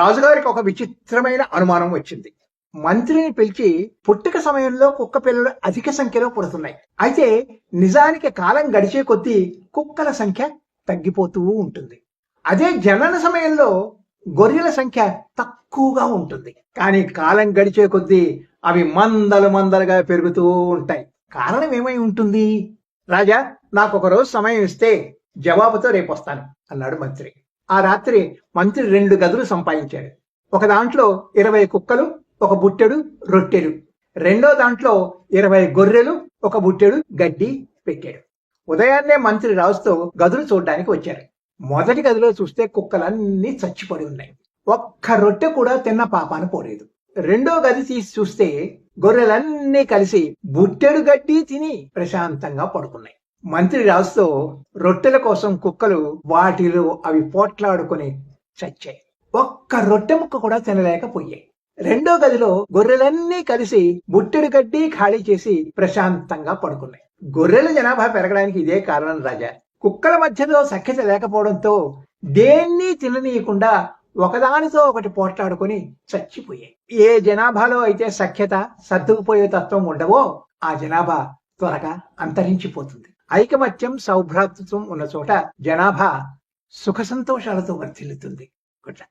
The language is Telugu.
రాజుగారికి ఒక విచిత్రమైన అనుమానం వచ్చింది. మంత్రిని పిలిచి పుట్టుక సమయంలో కుక్క పిల్లలు అధిక సంఖ్యలో పుడుతున్నాయి. అయితే నిజానికి కాలం గడిచే కొద్దీ కుక్కల సంఖ్య తగ్గిపోతూ ఉంటుంది. అదే జనన సమయంలో గొర్రెల సంఖ్య తక్కువగా ఉంటుంది. కానీ కాలం గడిచే కొద్దీ అవి మందలు మందలుగా పెరుగుతూ ఉంటాయి. కారణం ఏమై ఉంటుంది? రాజా నాకు ఒక రోజు సమయం ఇస్తే జవాబుతో రేపు వస్తాను అన్నాడు మంత్రి. ఆ రాత్రి మంత్రి రెండు గదులు సంపాదించాడు. ఒక దాంట్లో ఇరవై కుక్కలు ఒక బుట్టెడు రొట్టెలు. రెండో దాంట్లో ఇరవై గొర్రెలు ఒక బుట్టెడు గడ్డి పెట్టాడు. ఉదయాన్నే మంత్రి రాజుతో గదులు చూడడానికి వచ్చారు. మొదటి గదిలో చూస్తే కుక్కలన్నీ చచ్చిపడి ఉన్నాయి. ఒక్క రొట్టె కూడా తిన్న పాపాను పోలేదు. రెండో గది తీసి చూస్తే గొర్రెలన్నీ కలిసి బుట్టెడు గడ్డి తిని ప్రశాంతంగా పడుకున్నాయి. మంత్రి రాజుతో రొట్టెల కోసం కుక్కలు వాటిలో అవి పోట్లాడుకొని చచ్చాయి. ఒక్క రొట్టె ముక్క కూడా తినలేకపోయాయి. రెండో గదిలో గొర్రెలన్నీ కలిసి బుట్టెడు గడ్డి ఖాళీ చేసి ప్రశాంతంగా పడుకున్నాయి. గొర్రెల జనాభా పెరగడానికి ఇదే కారణం రాజా. కుక్కల మధ్యలో సఖ్యత లేకపోవడంతో దేన్ని తిననీయకుండా ఒకదానితో ఒకటి పోట్లాడుకొని చచ్చిపోయాయి. ఏ జనాభాలో అయితే సఖ్యత సర్దుకుపోయే తత్వం ఉండవో ఆ జనాభా త్వరగా అంతరించిపోతుంది. ఐకమత్యం సౌభ్రాతృత్వం ఉన్న చోట జనాభా సుఖ సంతోషాలతో వర్ధిల్లుతుంది. Good luck